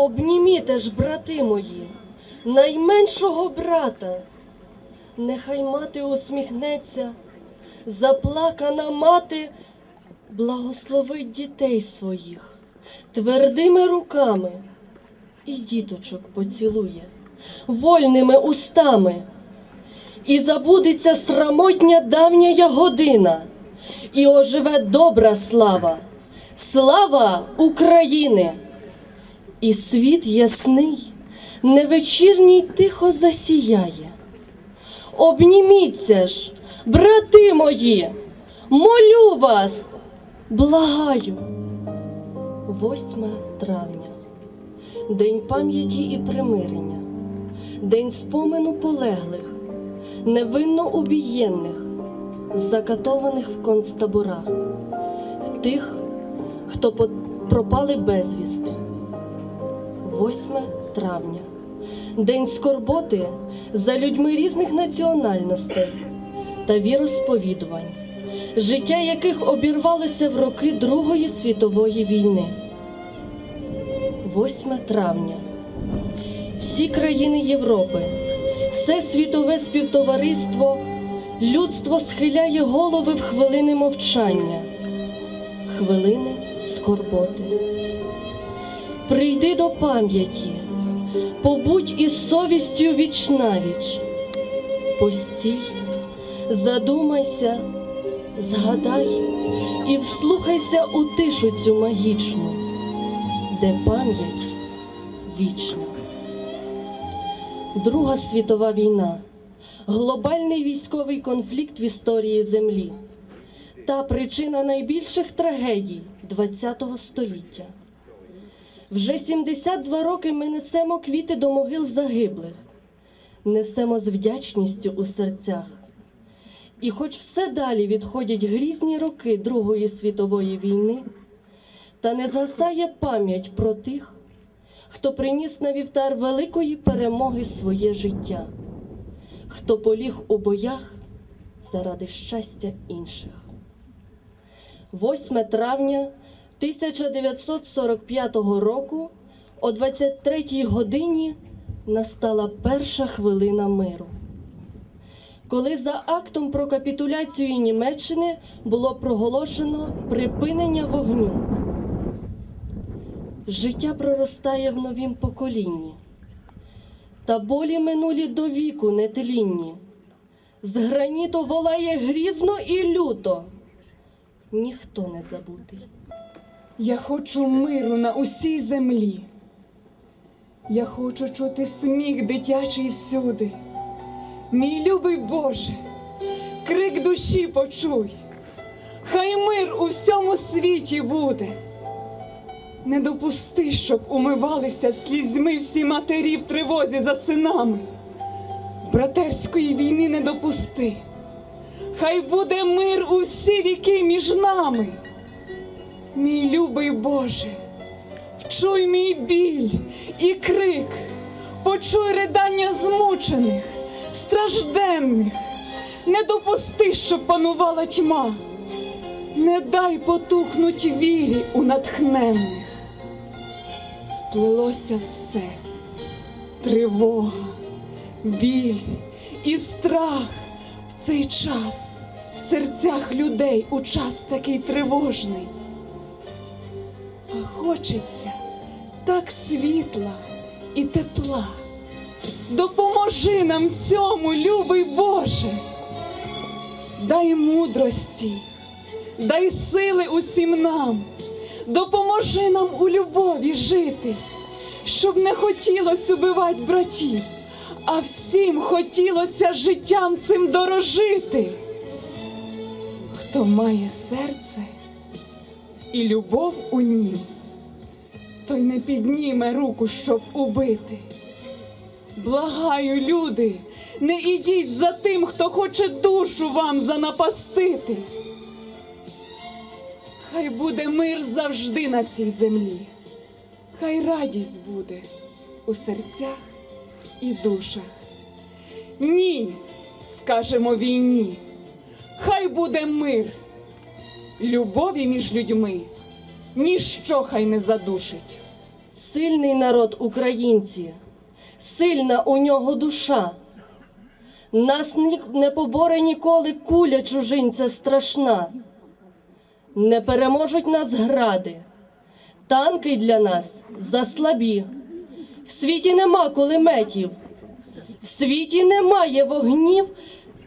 Обніміте ж, брати мої, найменшого брата. Нехай мати усміхнеться, заплакана мати благословить дітей своїх твердими руками і діточок поцілує вольними устами. І забудеться срамотня давня година, і оживе добра слава, слава України! І світ ясний, невечірній тихо засіяє. Обніміться ж, брати мої, молю вас, благаю. 8 травня, День пам'яті і примирення, День спомину полеглих, невинно убієнних, закатованих в концтаборах, тих, хто пропали безвісти. 8 травня. День скорботи за людьми різних національностей та віросповідувань, життя яких обірвалося в роки Другої світової війни. 8 травня. Всі країни Європи, все світове співтовариство, людство схиляє голови в хвилини мовчання, хвилини скорботи. Прийди до пам'яті, побудь із совістю вічнавіч. Постій, задумайся, згадай і вслухайся у тишу цю магічну, де пам'ять вічна. Друга світова війна глобальний військовий конфлікт в історії Землі та причина найбільших трагедій ХХ століття. Вже 72 роки ми несемо квіти до могил загиблих, несемо з вдячністю у серцях. І хоч все далі відходять грізні роки Другої світової війни, та не згасає пам'ять про тих, хто приніс на вівтар великої перемоги своє життя, хто поліг у боях заради щастя інших. 8 травня 1945 року о 23-й годині настала перша хвилина миру. Коли за актом про капітуляцію Німеччини було проголошено припинення вогню. Життя проростає в новім поколінні, та болі минулі до віку нетлінні. З граніту волає грізно і люто, ніхто не забутий. Я хочу миру на усій землі. Я хочу чути сміх дитячий всюди. Мій любий Боже, крик душі почуй. Хай мир у всьому світі буде. Не допусти, щоб умивалися слізьми всі матері в тривозі за синами. Братерської війни не допусти. Хай буде мир у всі віки між нами. Мій любий Боже, вчуй мій біль і крик, почуй ридання змучених, стражденних, не допусти, щоб панувала тьма, не дай потухнуть вірі у натхненних. Сплелося все, тривога, біль і страх в цей час. В серцях людей у час такий тривожний. Хочеться так світла і тепла. Допоможи нам цьому, любий Боже. Дай мудрості, дай сили усім нам, допоможи нам у любові жити, щоб не хотілося убивати братів, а всім хотілося життям цим дорожити. Хто має серце і любов у нім, той не підніме руку, щоб убити. Благаю, люди, не ідіть за тим, хто хоче душу вам занапастити. Хай буде мир завжди на цій землі, хай радість буде у серцях і душах. Ні, скажемо війні, хай буде мир, любові між людьми ніщо хай не задушить. Сильний народ українці, сильна у нього душа. Нас не поборе ніколи куля чужинця страшна. Не переможуть нас гради, танки для нас заслабі. В світі нема кулеметів, в світі немає вогнів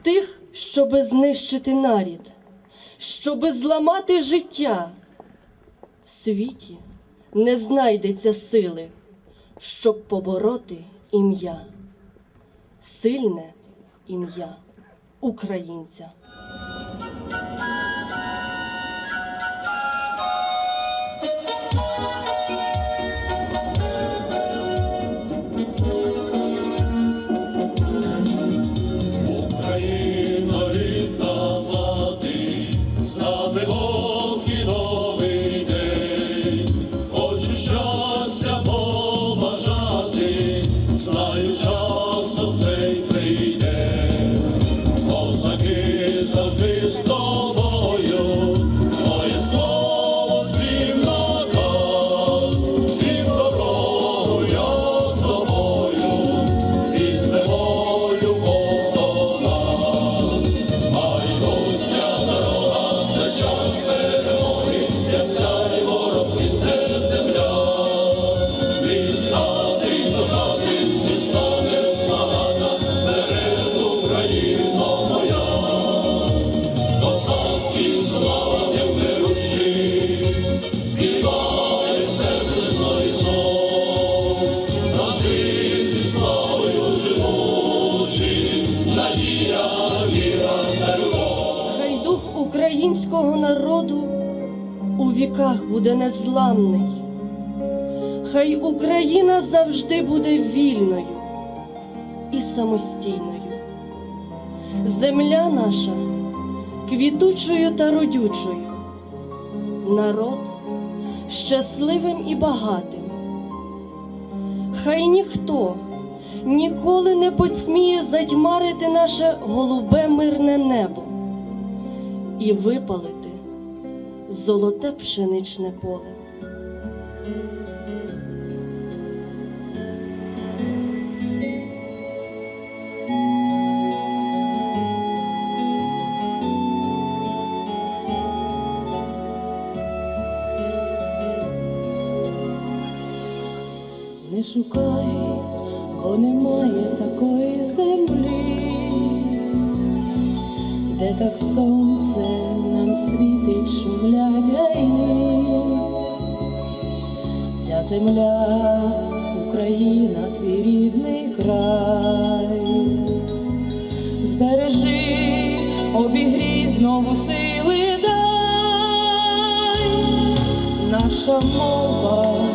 тих, щоби знищити нарід, щоби зламати життя. Світі не знайдеться сили, щоб побороти ім'я, сильне ім'я українця. Україна рідна мати, з нами Хай Україна завжди буде вільною і самостійною. Земля наша квітучою та родючою, народ щасливим і багатим. Хай ніхто ніколи не посміє затьмарити наше голубе мирне небо і випалити золоте пшеничне поле. Шукай, бо немає такої землі, де так сонце нам світить, шумлять гаї. Ця земля, Україна, твій рідний край. Збережи, обігрій знову сили дай. Наша мова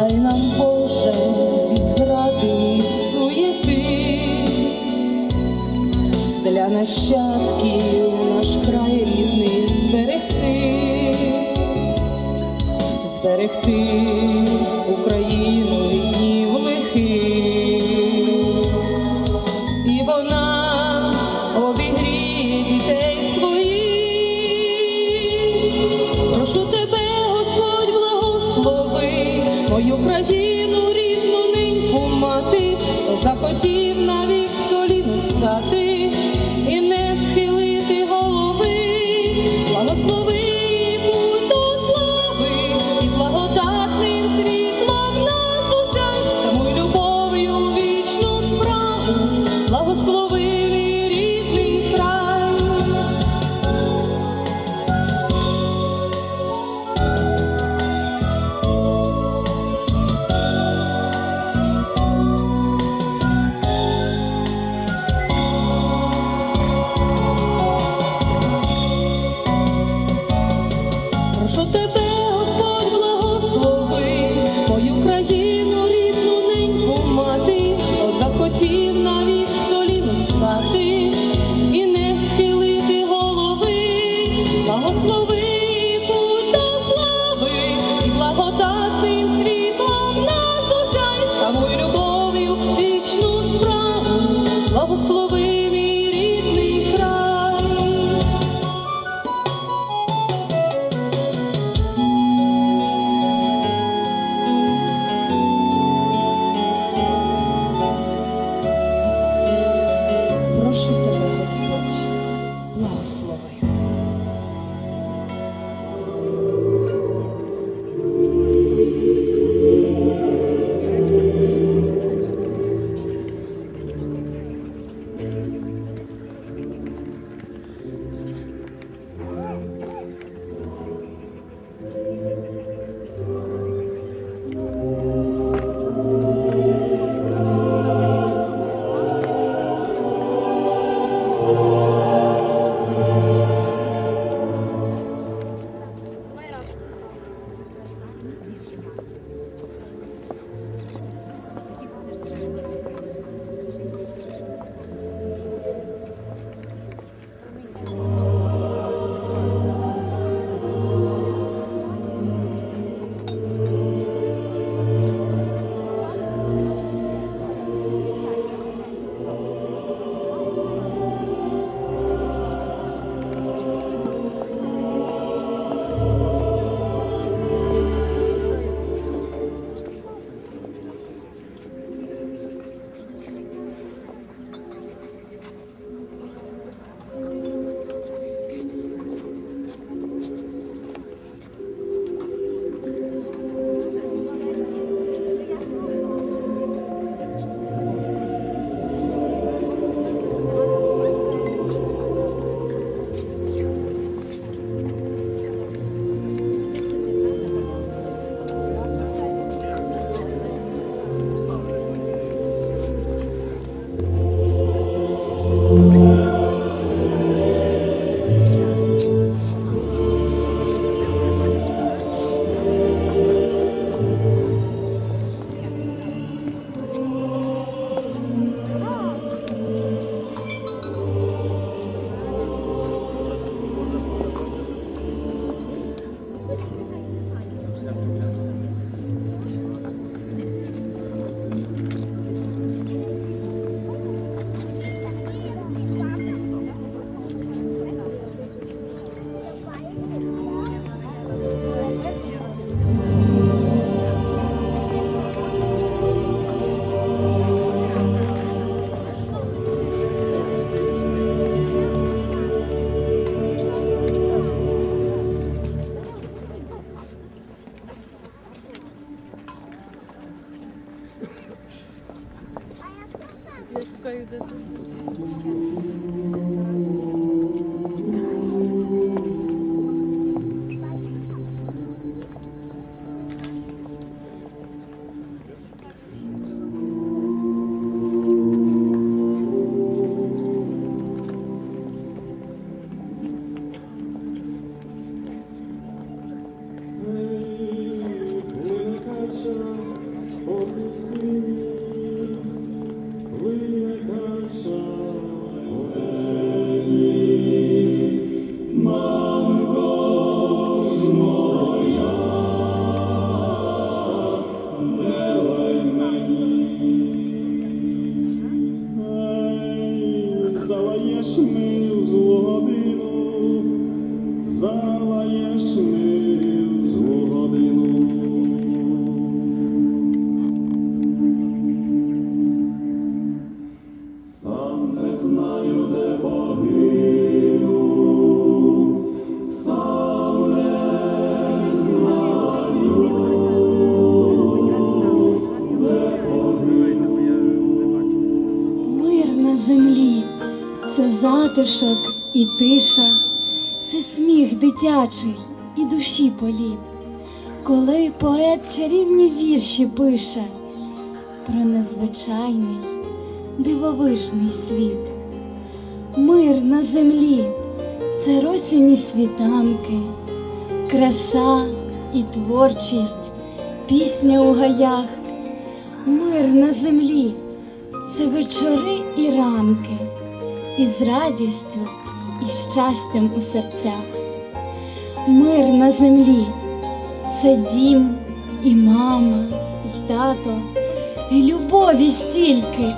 Дай нам, Боже, від зради суєти, для нащадків хто Залаєш ми в злу і тиша, це сміх дитячий і душі політ, коли поет чарівні вірші пише про незвичайний дивовижний світ. Мир на землі це росяні світанки, краса і творчість, пісня у гаях. Мир на землі це вечори і ранки, із радістю і щастям у серцях. Мир на землі це дім і мама, і тато, і любові стільки,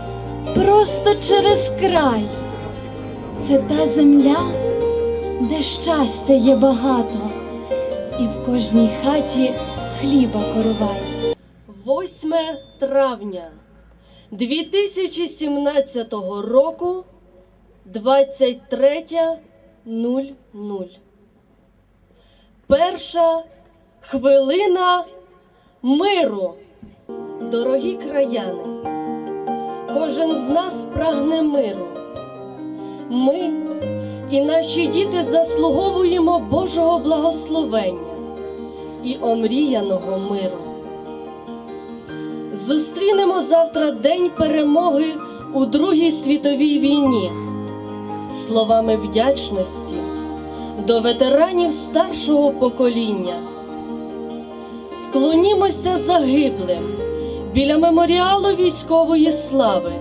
просто через край. Це та земля, де щастя є багато, і в кожній хаті хліба коровай. 8 травня 2017 року 23.00. Перша хвилина миру. Дорогі краяни, кожен з нас прагне миру. Ми і наші діти заслуговуємо Божого благословення і омріяного миру. Зустрінемо завтра День перемоги у Другій світовій війні словами вдячності до ветеранів старшого покоління. Вклонімося загиблим біля меморіалу військової слави.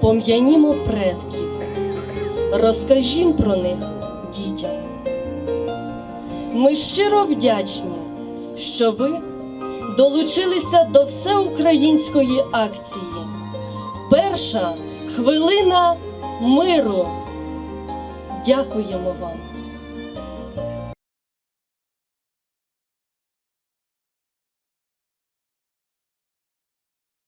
Пом'янімо предків, розкажімо про них дітям. Ми щиро вдячні, що ви долучилися до всеукраїнської акції. Перша хвилина миру. Дякуємо вам.